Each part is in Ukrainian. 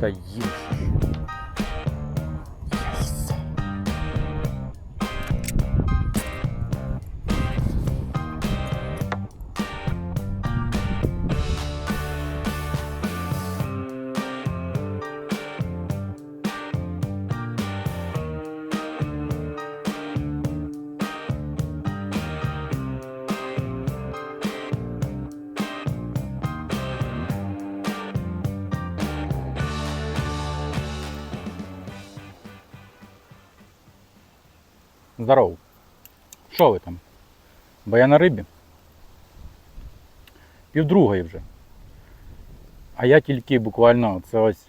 在移 Здорово. Що ви там? Бо я на рибі. Півдругої вже. А я тільки буквально це ось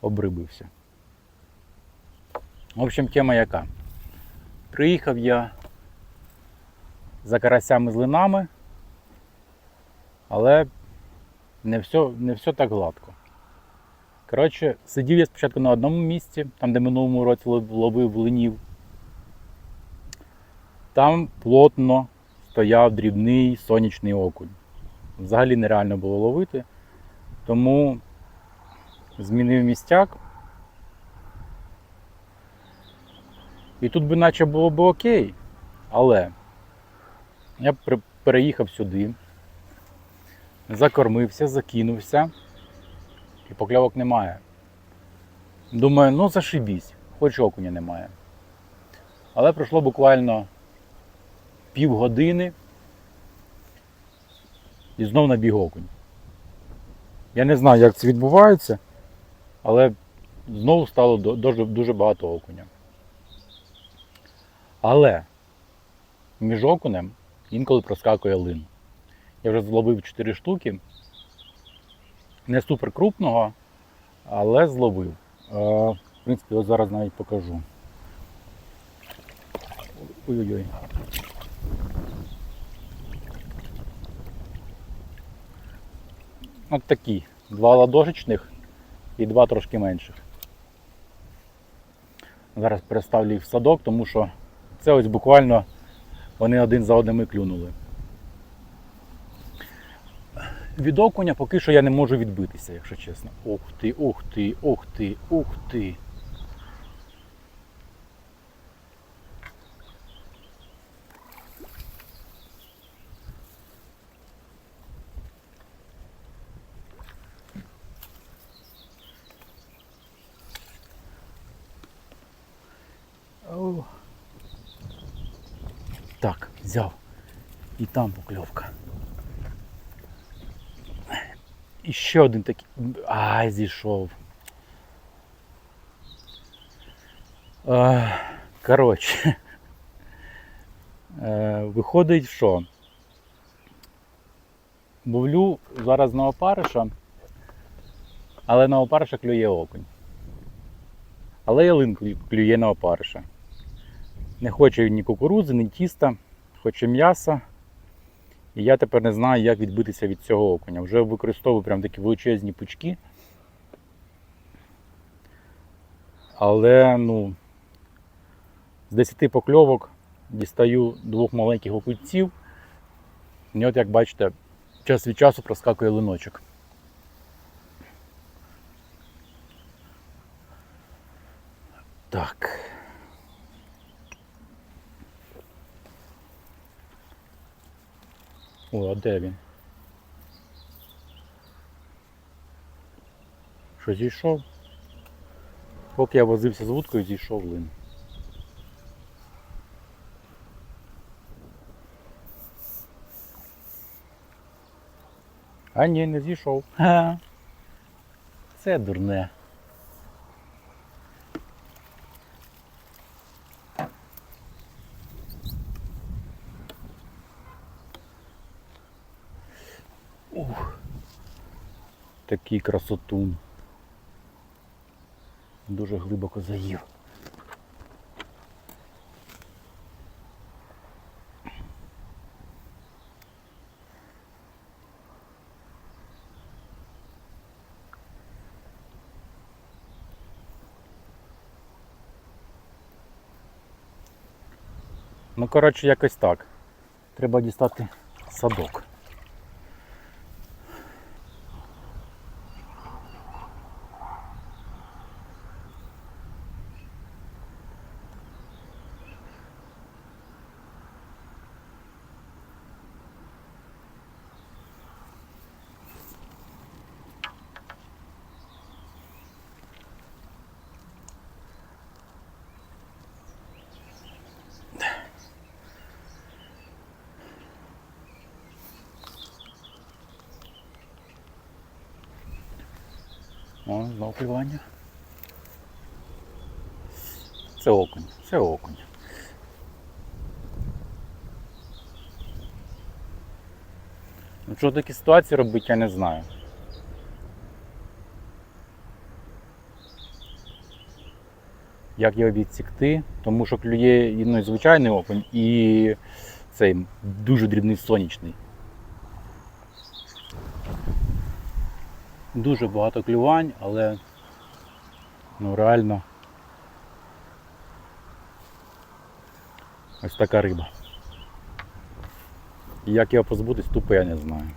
обрибився. В общем, тема яка. Приїхав я за карасями з линами, але не все, не все так гладко. Коротше, сидів я спочатку на одному місці, там де минулому році ловив линів. Там плотно стояв дрібний сонячний окунь. Взагалі нереально було ловити. Тому змінив містяк. І тут би наче було б окей. Але я переїхав сюди, закормився, закинувся, і покльовок немає. Думаю, ну зашибісь, хоч окуня немає. Але пройшло буквально півгодини і знов набіг окунь. Я не знаю, як це відбувається, але знову стало дуже, дуже багато окуня. Але між окунем інколи проскакує лин. Я вже зловив 4 штуки. Не супер крупного, але зловив. Е, В принципі, ось зараз навіть покажу. Ой-ой-ой. От такі. Два ладошечних і два трошки менших. Зараз переставлю їх в садок, тому що це ось буквально вони один за одним і клюнули. Від окуня поки що я не можу відбитися, якщо чесно. Ух ти, ух ти, ух ти, ух ти. Оу. Так, взяв. І там покльовка. І ще один такий. Ай, зійшов. Коротше. Е, Виходить, що ловлю зараз на опариша, але на опариша клює окунь. Але ялин клює на опариша. Не хоче ні кукурудзи, ні тіста, хоче м'яса. І я тепер не знаю, як відбитися від цього окуня. Вже використовую прям такі величезні пучки. Але ну, з 10 покльовок дістаю двох маленьких окунців. І от як бачите, час від часу проскакує линочок. Так. О, а де він? Що зійшов? Поки я возився з вудкою, зійшов лин. А ні, не зійшов. Це дурне. Такий красотун. Дуже глибоко заїв. Ну, коротше, якось так. Треба дістати садок. О, знову клювання. Це окунь, це окунь. Ну, що в такій ситуації робити, я не знаю. Як його відсікти, тому що клює ну, звичайний окунь і цей дуже дрібний сонячний. Дуже багато клювань, але ну реально ось така риба. І як його позбутись, тупо я не знаю.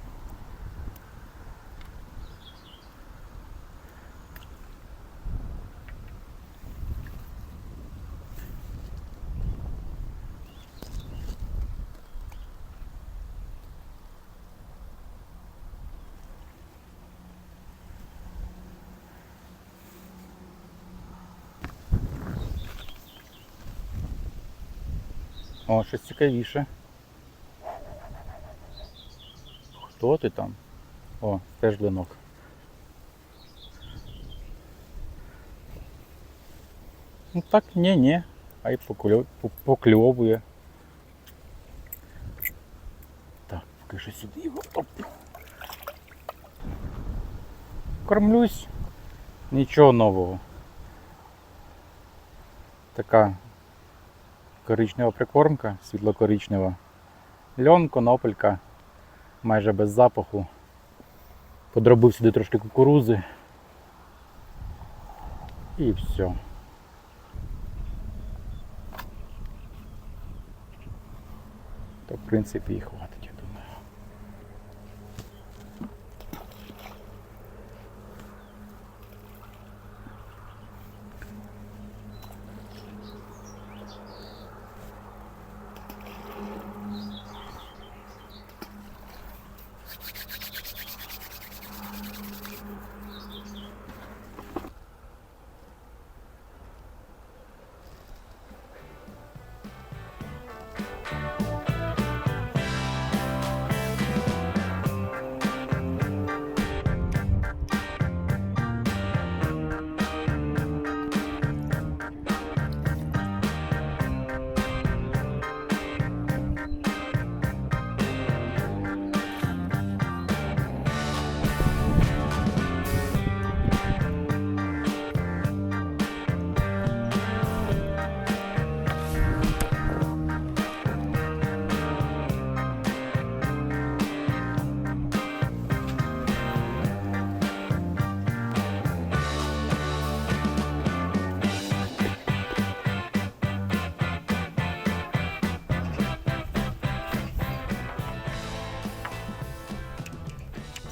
О, щось цікавіше. Хто ти там? О, теж блинок. Ну так, ні, ні. Покльов... по- покльовує. Так, поки що сюди його. Оп. Кормлюсь. Нічого нового. Така коричнева прикормка, світло-коричнева. Льон, конопелька, майже без запаху. Подробив сюди трошки кукурузи. І все. То в принципі і хватить,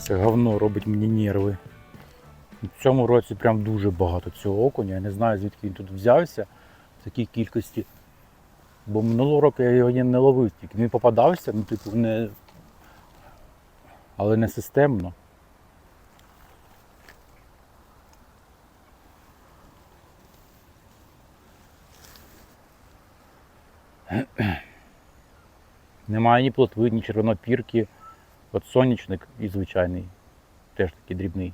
Це говно робить мені нерви. В цьому році прям дуже багато цього окуня. Я не знаю, звідки він тут взявся в такій кількості. Бо минулого року я його не ловив тільки. Він попадався, ну, типу, не. Але не системно. Немає ні плотви, ні червонопірки. От сонячник і звичайний. Теж такий дрібний.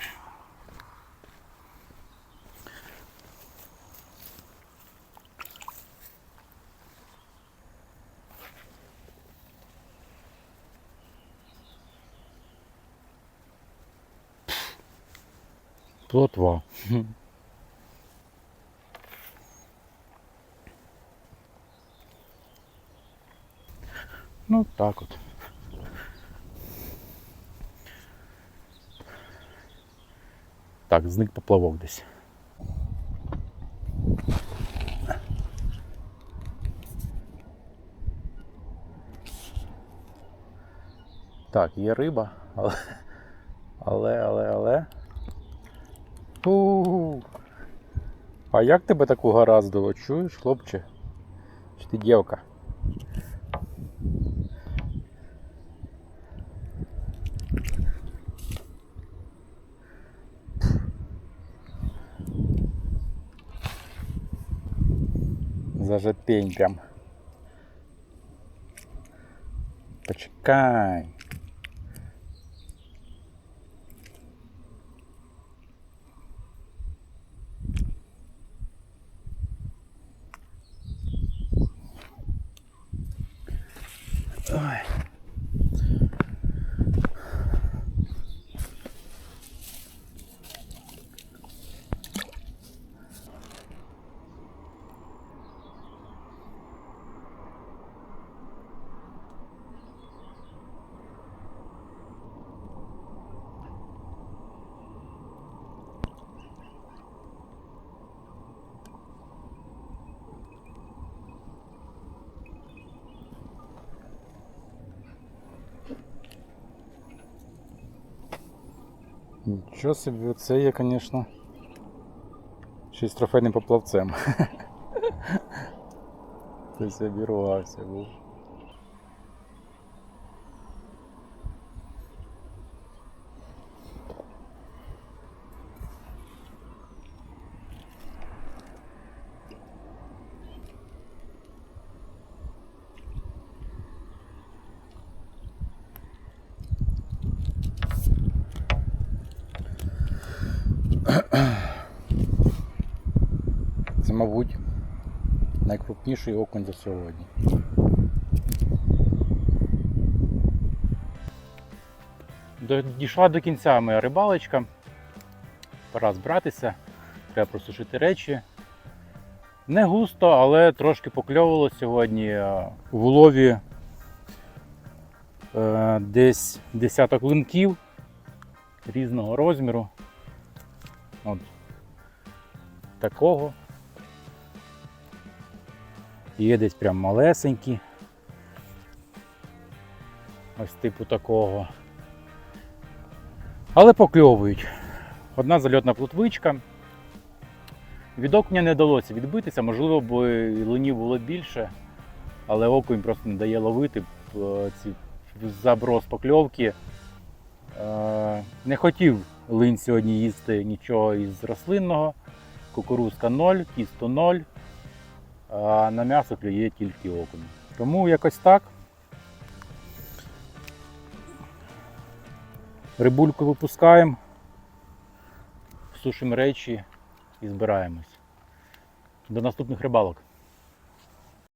Плотва. Ну так от. Так, зник поплавок десь. Так, є риба, але. Але, але, але. Фу. А як тебе таку гараздило? Чуєш, хлопче? Чи ти дівка? Зажепень прям. Почекай. Нічого собі, це є, звісно. Ще й з трофейним поплавцем. Ти собі ругався був. Це, мабуть, найкрупніший окунь за сьогодні. Дійшла до кінця моя рибалочка. Пора збиратися, треба просушити речі. Не густо, але трошки покльовувало сьогодні. Е, В улові е, десь десяток линків різного розміру. От такого. Є десь прям малесенькі. Ось типу такого. Але покльовують. Одна зальотна плотвичка. Від окуня не вдалося відбитися, можливо, б і линів було більше, але окунь просто не дає ловити ці заброс покльовки. Е, Не хотів линь сьогодні їсти нічого із рослинного. Кукурузка 0, тісто 0, а на м'ясо клює тільки окунь. Тому якось так. Рибульку випускаємо, сушимо речі і збираємось. До наступних рибалок.